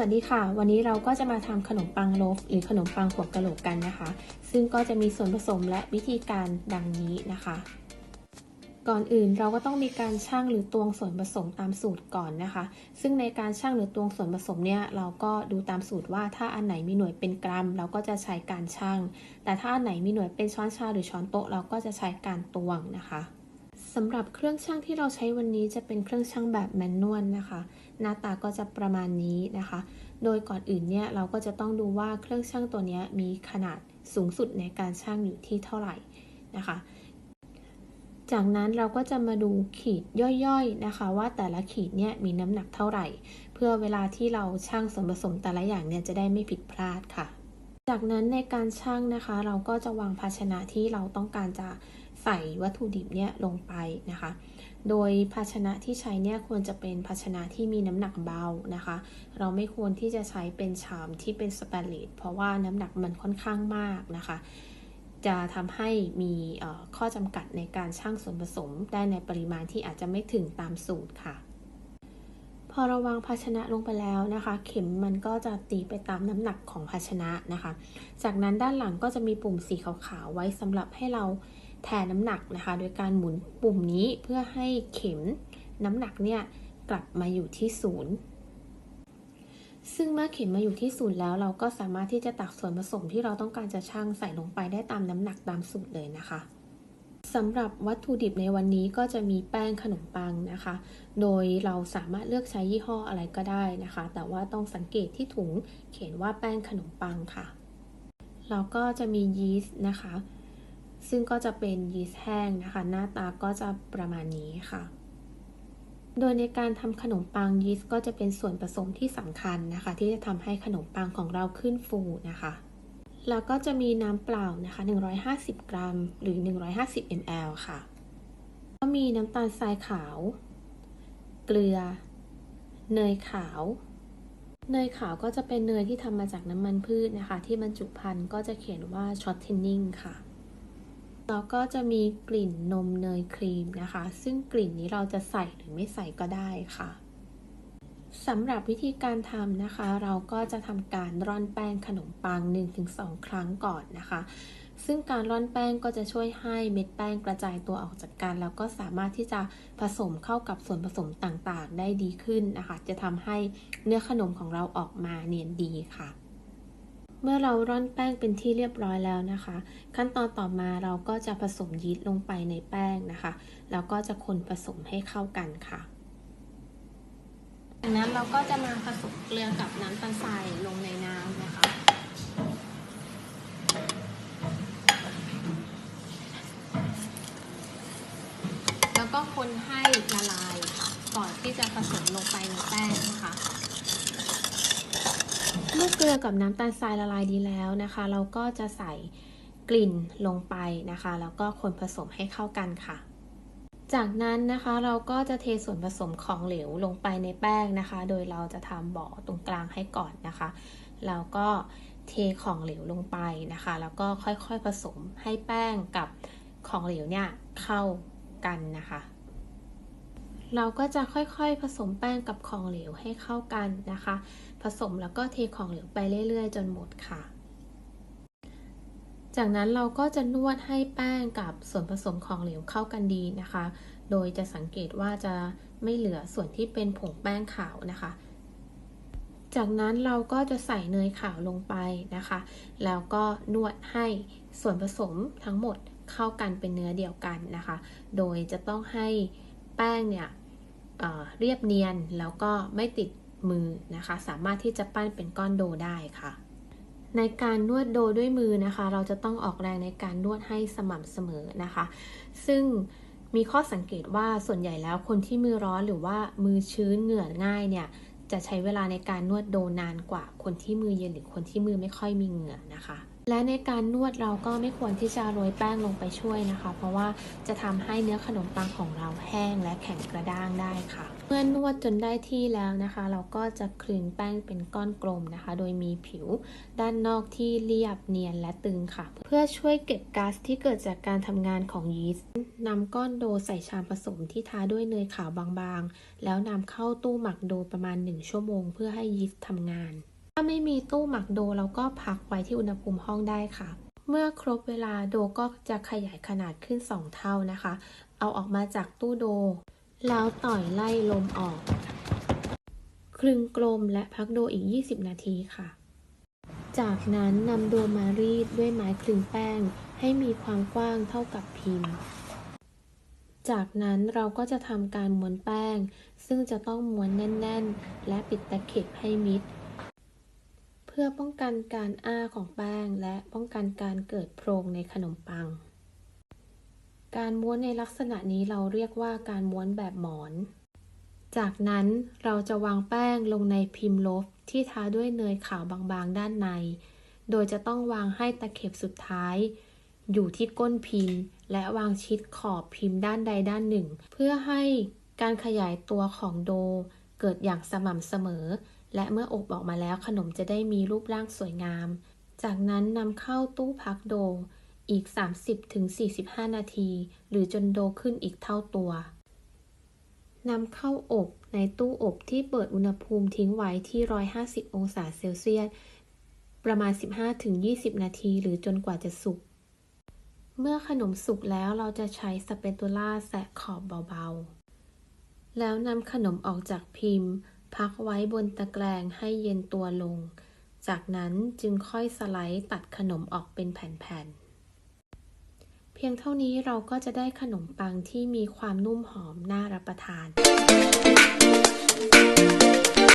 สวัสดีค่ะ วันนี้เราก็จะมาทำขนมปังโลฟหรือขนมปังหัวกะโหลกกันนะคะ ซึ่งก็จะมีส่วนผสมและวิธีการดังนี้นะคะ ก่อนอื่นเราก็ต้องมีการชั่งหรือตวงส่วนผสมตามสูตรก่อนนะคะ ซึ่งในการชั่งหรือตวงส่วนผสมเนี่ยเราก็ดูตามสูตรว่าถ้าอันไหนมีหน่วยเป็นกรัม เราก็จะใช้การชั่ง แต่ถ้าอันไหนมีหน่วยเป็นช้อนชาหรือช้อนโต๊ะเราก็จะใช้การตวงนะคะสำหรับเครื่องชั่งที่เราใช้วันนี้จะเป็นเครื่องชั่งแบบแมนนวลนะคะ หน้าตาก็จะประมาณนี้นะคะ โดยก่อนอื่นเนี่ยเราก็จะต้องดูว่าเครื่องชั่งตัวนี้มีขนาดสูงสุดในการชั่งอยู่ที่เท่าไหร่นะคะ จากนั้นเราก็จะมาดูขีดย่อยๆนะคะ ว่าแต่ละขีดเนี่ยมีน้ำหนักเท่าไหร่ เพื่อเวลาที่เราชั่งส่วนผสมแต่ละอย่างเนี่ยจะได้ไม่ผิดพลาดค่ะ จากนั้นในการชั่งนะคะ เราก็จะวางภาชนะที่เราต้องการจะใส่วัตถุดิบเนี่ยลงไปนะคะ โดยภาชนะที่ใช้เนี่ยควรจะเป็นภาชนะที่มีน้ำหนักเบานะคะ เราไม่ควรที่จะใช้เป็นชามที่เป็นสแตนเลสเพราะว่าน้ำหนักมันค่อนข้างมากนะคะ จะทำให้มีข้อจำกัดในการชั่งส่วนผสมได้ในปริมาณที่อาจจะไม่ถึงตามสูตรค่ะพอเราวางภาชนะลงไปแล้วนะคะ เข็มมันก็จะตีไปตามน้ำหนักของภาชนะนะคะ จากนั้นด้านหลังก็จะมีปุ่มสีขาวๆไว้สำหรับให้เรา แทนน้ำหนักนะคะ โดยการหมุนปุ่มนี้เพื่อให้เข็มน้ำหนักเนี่ยกลับมาอยู่ที่ศูนย์ซึ่งเมื่อเข็มมาอยู่ที่ศูนย์แล้ว เราก็สามารถที่จะตักส่วนผสมที่เราต้องการจะชั่งใส่ลงไปได้ตามน้ำหนักตามสูตรเลยนะคะสำหรับวัตถุดิบในวันนี้ก็จะมีแป้งขนมปังนะคะ โดยเราสามารถเลือกใช้ยี่ห้ออะไรก็ได้นะคะ แต่ว่าต้องสังเกตที่ถุงเขียนว่าแป้งขนมปังค่ะเราก็จะมียีสต์นะคะ ซึ่งก็จะเป็นยีสต์แห้งนะคะ หน้าตาก็จะประมาณนี้ค่ะ โดยในการทำขนมปังยีสต์ก็จะเป็นส่วนผสมที่สำคัญนะคะ ที่จะทำให้ขนมปังของเราขึ้นฟูนะคะ แล้วก็จะมีน้ำเปล่านะคะ 150 กรัม หรือ 150 ml ค่ะ ก็มีน้ำตาลทรายขาว เกลือ เนยขาวเนยขาวก็จะเป็นเนยที่ทำมาจากน้ำมันพืชนะคะ ที่บรรจุภัณฑ์ก็จะเขียนว่า shortening ค่ะ แล้วก็จะมีกลิ่นนมเนยครีมนะคะ ซึ่งกลิ่นนี้เราจะใส่หรือไม่ใส่ก็ได้ค่ะสำหรับวิธีการทำนะคะ เราก็จะทำการร่อนแป้งขนมปัง 1-2 ครั้งก่อนนะคะ ซึ่งการร่อนแป้งก็จะช่วยให้เม็ดแป้งกระจายตัวออกจากกัน แล้วก็สามารถที่จะผสมเข้ากับส่วนผสมต่างๆ ได้ดีขึ้นนะคะ จะทำให้เนื้อขนมของเราออกมาเนียนดีค่ะ เมื่อเราร่อนแป้งเป็นที่เรียบร้อยแล้วนะคะ ขั้นตอนต่อมาเราก็จะผสมยีสต์ลงไปในแป้งนะคะ แล้วก็จะคนผสมให้เข้ากันค่ะจากนั้นเราก็จะมาผสมเกลือกับน้ำตาลทรายลงในน้ำนะคะ แล้วก็คนให้ละลายค่ะ ก่อนที่จะผสมลงไปในแป้งนะคะ เมื่อเกลือกับน้ำตาลทรายละลายดีแล้วนะคะ เราก็จะใส่กลิ่นลงไปนะคะ แล้วก็คนผสมให้เข้ากันค่ะ จากนั้นนะคะเราก็จะเทส่วนผสมของเหลวลงไปในแป้งนะคะ โดยเราจะทำบ่อตรงกลางให้ก่อนนะคะแล้วก็เทของเหลวลงไปนะคะ แล้วก็ค่อยๆผสมให้แป้งกับของเหลวเนี่ยเข้ากันนะคะ เราก็จะค่อยๆผสมแป้งกับของเหลวให้เข้ากันนะคะ ผสมแล้วก็เทของเหลวไปเรื่อยๆ จนหมดค่ะ จากนั้นเราก็จะนวดให้แป้งกับส่วนผสมของเหลวเข้ากันดีนะคะ โดยจะสังเกตว่าจะไม่เหลือส่วนที่เป็นผงแป้งขาวนะคะ จากนั้นเราก็จะใส่เนยขาวลงไปนะคะ แล้วก็นวดให้ส่วนผสมทั้งหมดเข้ากันเป็นเนื้อเดียวกันนะคะ โดยจะต้องให้แป้งเนี่ยเเรียบเนียนแล้วก็ไม่ติด มือนะคะ สามารถที่จะปั้นเป็นก้อนโดได้ค่ะ ในการนวดโดด้วยมือนะคะ เราจะต้องออกแรงในการนวดให้สม่ำเสมอนะคะ ซึ่งมีข้อสังเกตว่าส่วนใหญ่แล้วคนที่มือร้อนหรือว่ามือชื้นเหงื่อง่ายเนี่ยจะใช้เวลาในการนวดโดนานกว่าคนที่มือเย็นหรือคนที่มือไม่ค่อยมีเหงื่อนะคะ และในการนวดเราก็ไม่ควรที่จะโรยแป้งลงไปช่วยนะคะ เพราะว่าจะทำให้เนื้อขนมปังของเราแห้งและแข็งกระด้างได้ค่ะ เมื่อนวดจนได้ที่แล้วนะคะ เราก็จะคลึงแป้งเป็นก้อนกลมนะคะ โดยมีผิวด้านนอกที่เรียบเนียนและตึงค่ะ เพื่อช่วยเก็บก๊าซที่เกิดจากการทำงานของยีสต์นำก้อนโดใส่ชามผสมที่ทาด้วยเนยขาวบางๆ แล้วนำเข้าตู้หมักโดประมาณ 1 ชั่วโมง เพื่อให้ยีสต์ทำงาน ถ้าไม่มีตู้หมักโดเราก็พักไว้ที่อุณหภูมิห้องได้ค่ะ เมื่อครบเวลาโดก็จะขยายขนาดขึ้น 2 เท่านะคะ เอาออกมาจากตู้โด แล้วต่อยไล่ลมออก คลึงกลมและพักโดอีก 20 นาทีค่ะ จากนั้นนำโดมารีดด้วยไม้คลึงแป้ง ให้มีความกว้างเท่ากับพิมพ์จากนั้นเราก็จะทำการม้วนแป้ง ซึ่งจะต้องม้วนแน่น ๆ และปิดตะเข็บให้มิด พื่อป้องกันการอ้าของแป้ง และป้องกันการเกิดโพรงในขนมปัง การม้วนในลักษณะนี้เราเรียกว่าการม้วนแบบหมอน จากนั้นเราจะวางแป้งลงในพิมพ์ลฟที่ทาด้วยเนยขาวบางๆด้านใน โดยจะต้องวางให้ตะเข็บสุดท้าย อยู่ที่ก้นพิมพ์ และวางชิดขอบพิมพ์ด้านใดด้านหนึ่ง เพื่อให้การขยายตัวของโดเกิดอย่างสม่ำเสมอ และเมื่ออบออกมาแล้วขนมจะได้มีรูปร่างสวยงาม จากนั้นนำเข้าตู้พักโดอีก 30-45 นาที หรือจนโดขึ้นอีกเท่าตัวนำเข้าอบในตู้อบที่เปิดอุณหภูมิทิ้งไว้ที่ 150 องศาเซลเซียส ประมาณ 15-20 นาทีหรือจนกว่าจะสุก เมื่อขนมสุกแล้วเราจะใช้สเปตูล่าแสะขอบเบาๆ แล้วนำขนมออกจากพิมพ์ พักไว้บนตะแกรงให้เย็นตัวลง จากนั้นจึงค่อยสไลด์ตัดขนมออกเป็นแผ่นๆ เพียงเท่านี้เราก็จะได้ขนมปังที่มีความนุ่มหอมน่ารับประทาน